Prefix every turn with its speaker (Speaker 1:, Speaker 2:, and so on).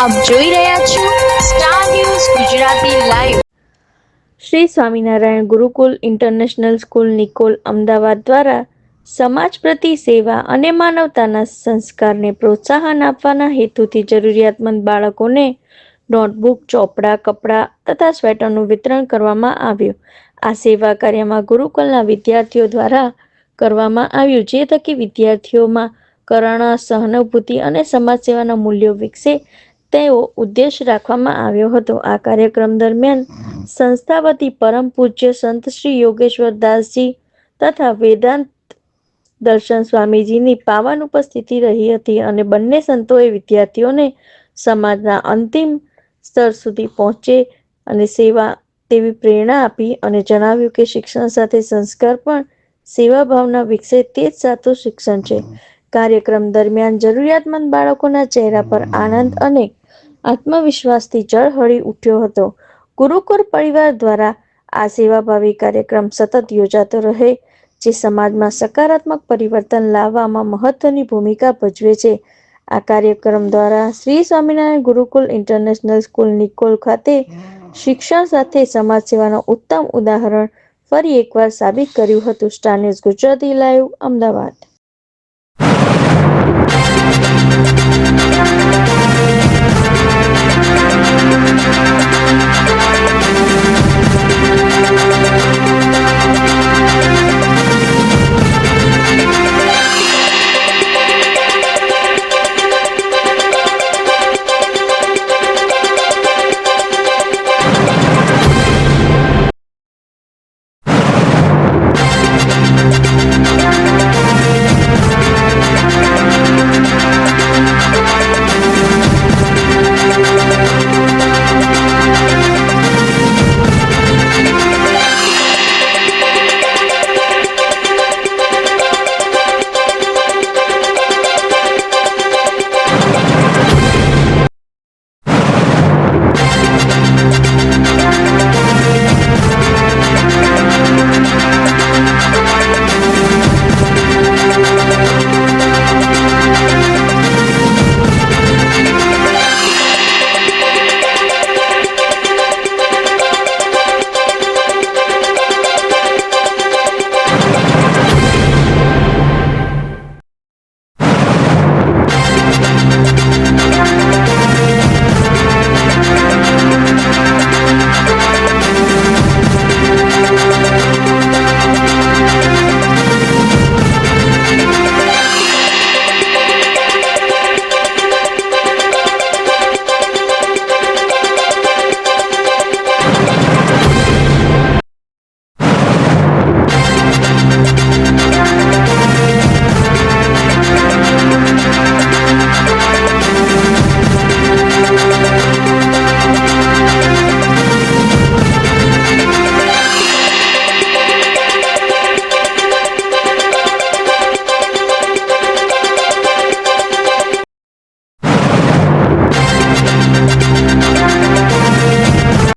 Speaker 1: આપ જોઈ રહ્યા છો star news Gujarati live
Speaker 2: Shri Swaminarayan Gurukul international school Nikol Ahmedabad દ્વારા સમાજ પ્રતિ સેવા અને માનવતાના સંસ્કારને પ્રોત્સાહન આપવાના હેતુથી જરૂરિયાતમંદ બાળકોને નોટબુક, ચોપડા, કપડાં તથા સ્વેટરનું વિતરણ કરવામાં આવ્યું. આ સેવા કાર્યમાં ગુરુકુલના વિદ્યાર્થીઓ દ્વારા કરવામાં આવ્યું, જે થકી વિદ્યાર્થીઓમાં કરુણા, સહાનુભૂતિ અને સમાજ સેવાના મૂલ્યો વિકસે તેવો ઉદ્દેશ રાખવામાં આવ્યો હતો. આ કાર્યક્રમ દરમિયાન સંસ્થા વતી પરમ પૂજ્ય સંત શ્રી યોગેશ્વર દાસજી તથા વેદાંત દર્શન સ્વામીજીની પાવન ઉપસ્થિતિ રહી હતી અને બંને સંતોએ વિદ્યાર્થીઓને સમાજના અંતિમ સ્તર સુધી પહોંચે અને સેવા તેવી પ્રેરણા આપી અને જણાવ્યું કે શિક્ષણ સાથે સંસ્કાર પણ સેવા ભાવના વિકસે તે જ સાચું શિક્ષણ છે. કાર્યક્રમ દરમિયાન જરૂરિયાતમંદ બાળકોના ચહેરા પર આનંદ અને આત્મવિશ્વાસથી જળહળી ઉઠ્યો હતો. ગુરુકુળ પરિવાર દ્વારા આ સેવાભાવી કાર્યક્રમ સતત યોજાતો રહે, જે સમાજમાં સકારાત્મક પરિવર્તન લાવવામાં મહત્વની ભૂમિકા ભજવે છે. આ કાર્યક્રમ દ્વારા શ્રી સ્વામિનારાયણ ગુરુકુલ ઇન્ટરનેશનલ સ્કૂલ નિકોલ ખાતે શિક્ષણ સાથે સમાજ સેવાનું ઉત્તમ ઉદાહરણ ફરી એકવાર સાબિત કર્યું હતું. Star news Gujarati live, Ahmedabad.